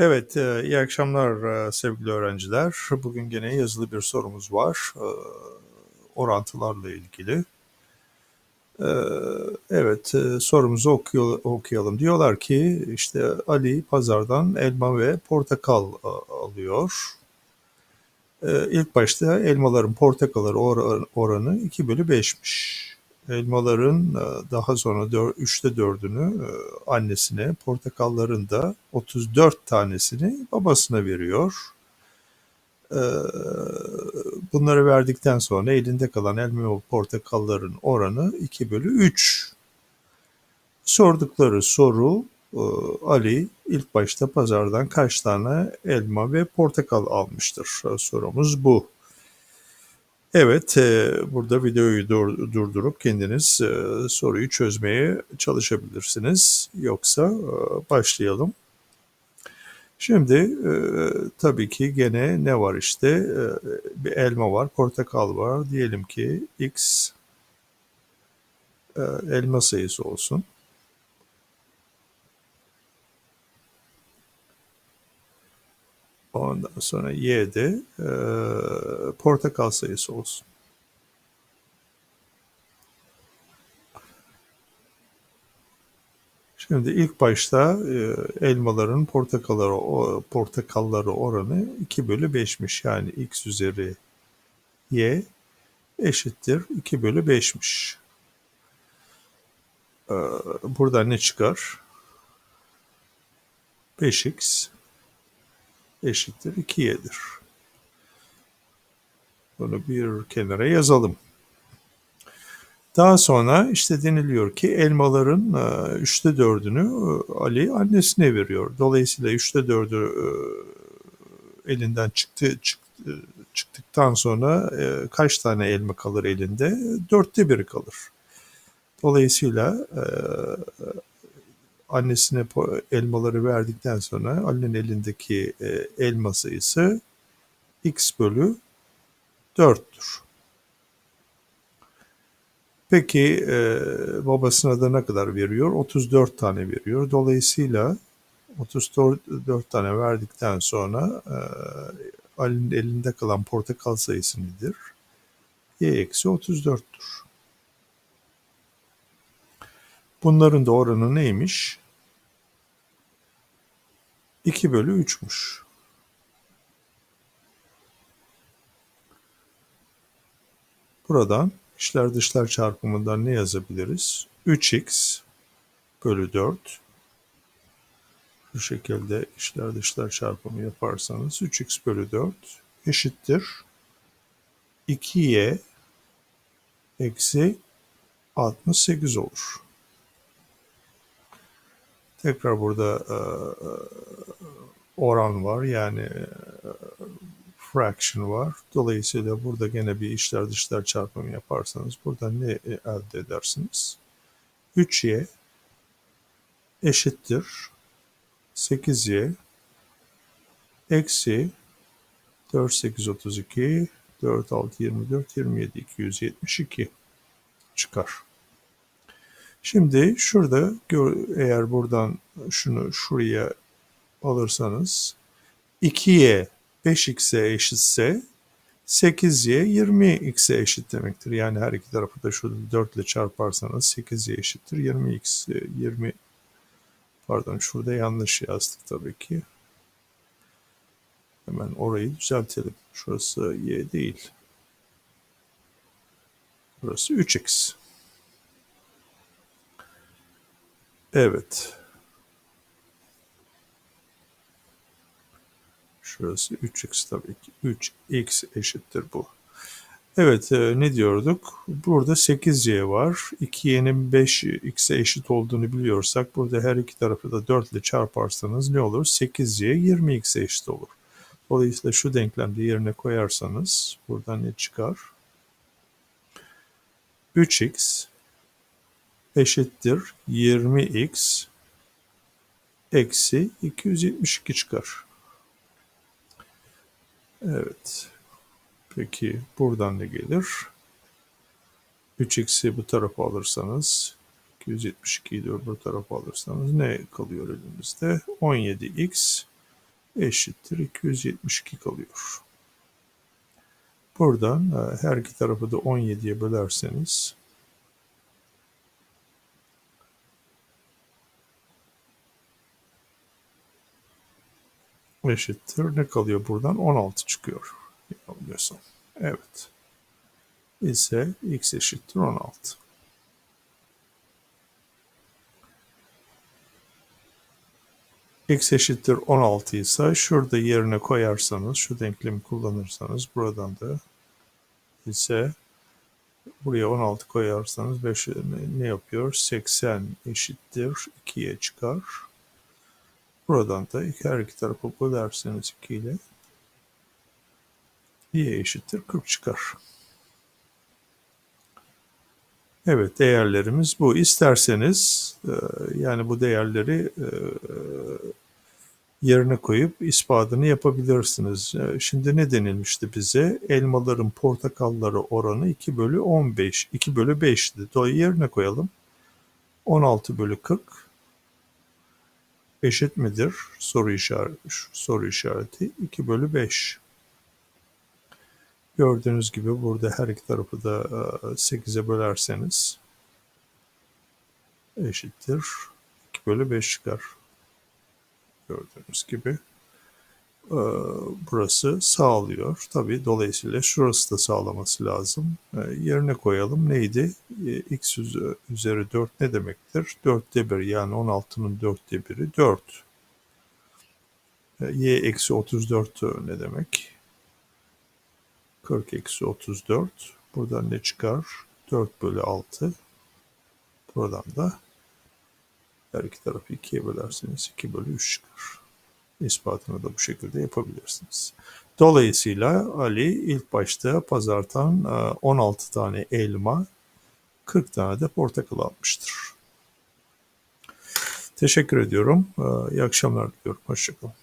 Evet, e, iyi akşamlar e, sevgili öğrenciler. Bugün gene yazılı bir sorumuz var. E, orantılarla ilgili. Evet, sorumuzu okuyalım. Diyorlar ki işte Ali pazardan elma ve portakal alıyor. İlk başta elmaların portakalları or oranı 2 bölü 5'miş elmaların e, daha sonra üçte dördünü e, annesine, portakalların da 34 tanesini babasına veriyor. E, bunları verdikten sonra elinde kalan elma ve portakalların oranı 2 bölü 3. Sordukları soru Ali ilk başta pazardan kaç tane elma ve portakal almıştır? Sorumuz bu. Evet, e, burada videoyu dur, durdurup kendiniz e, soruyu çözmeye çalışabilirsiniz. Yoksa e, başlayalım. Şimdi tabii ki gene ne var işte bir elma var, portakal var. Diyelim ki x elma sayısı olsun. Ondan sonra y'de e, portakal sayısı olsun. Şimdi ilk başta e, elmaların portakalları, o, portakalları oranı 2 bölü 5'miş. Yani x üzeri y eşittir 2 bölü 5'miş. E, burada ne çıkar? 5x eşittir 2y'dir. Bunu bir kenara yazalım. Daha sonra işte deniliyor ki elmaların e, üçte dördünü e, Ali annesine veriyor. Dolayısıyla üçte dördü e, elinden çıktı, çıktı çıktıktan sonra kaç tane elma kalır elinde? Dörtte biri kalır. Dolayısıyla annesine elmaları verdikten sonra Ali'nin elindeki e, elma sayısı x bölü 4'tür. Peki e, babasına da ne kadar veriyor? 34 tane veriyor. Dolayısıyla 34 tane verdikten sonra e, Ali'nin elinde kalan portakal sayısı nedir? y eksi 34'tür. Bunların da oranı neymiş? 2 bölü 3'müş. Buradan içler dışlar çarpımından ne yazabiliriz? 3x bölü 4 bu şekilde içler dışlar çarpımı yaparsanız 3x bölü 4 eşittir 2y eksi 68 olur. Tekrar burada e, e, oran var yani e, fraction var. Dolayısıyla burada gene bir içler dışlar çarpımı yaparsanız burada ne elde edersiniz? 3y eşittir 8y eksi 4 8 32 4 6 24 27 272 çıkar. Şimdi şurada eğer buradan şunu şuraya alırsanız 2y 5x'e eşitse 8y 20x'e eşit demektir. Yani her iki tarafı da şurada 4 ile çarparsanız 8y eşittir 20x 20 pardon şurada yanlış yazdık tabii ki. Hemen orayı düzeltelim. Şurası y değil. Burası 3x. Evet. Şurası 3x tabii ki. 3x eşittir bu. Evet e, ne diyorduk? Burada 8y var. 2y'nin 5x'e eşit olduğunu biliyorsak burada her iki tarafı da 4 ile çarparsanız ne olur? 8y 20x'e eşit olur. Dolayısıyla şu denklemde yerine koyarsanız buradan ne çıkar? 3x eşittir 20x eksi 272 çıkar. Evet. Peki buradan ne gelir? 3x'i bu tarafa alırsanız 272'yi de öbür tarafa alırsanız ne kalıyor elimizde? 17x eşittir 272 kalıyor. Buradan e, her iki tarafı da 17'ye bölerseniz eşittir. Ne kalıyor buradan? 16 çıkıyor. Yanılmıyorsam. Evet. İse x eşittir 16. x eşittir 16 ise şurada yerine koyarsanız, şu denklemi kullanırsanız buradan da ise buraya 16 koyarsanız 5 ne yapıyor? 80 eşittir 2'ye çıkar. Buradan da iki, her iki tarafı bölerseniz 2 ile y eşittir 40 çıkar. Evet değerlerimiz bu. İsterseniz e, yani bu değerleri e, yerine koyup ispatını yapabilirsiniz. E, şimdi ne denilmişti bize? Elmaların portakalları oranı 2 bölü 15. 2 bölü 5'ti. Dolayı yerine koyalım. 16 bölü 40 eşit midir? Soru işareti. Soru işareti 2 bölü 5. Gördüğünüz gibi burada her iki tarafı da 8'e bölerseniz eşittir. 2 bölü 5 çıkar. Gördüğünüz gibi. Burası sağlıyor. Tabi dolayısıyla şurası da sağlaması lazım. Yerine koyalım. Neydi? X üzeri 4 ne demektir? 4'te 1 yani 16'nın 4'te 1'i 4. Y eksi 34 ne demek? 40 eksi 34. Buradan ne çıkar? 4 bölü 6. Buradan da her iki tarafı 2'ye bölerseniz 2 bölü 3 çıkar. İspatını da bu şekilde yapabilirsiniz. Dolayısıyla Ali ilk başta pazardan 16 e, tane elma, 40 tane de portakal almıştır. Teşekkür ediyorum. E, iyi akşamlar diliyorum. Hoşçakalın.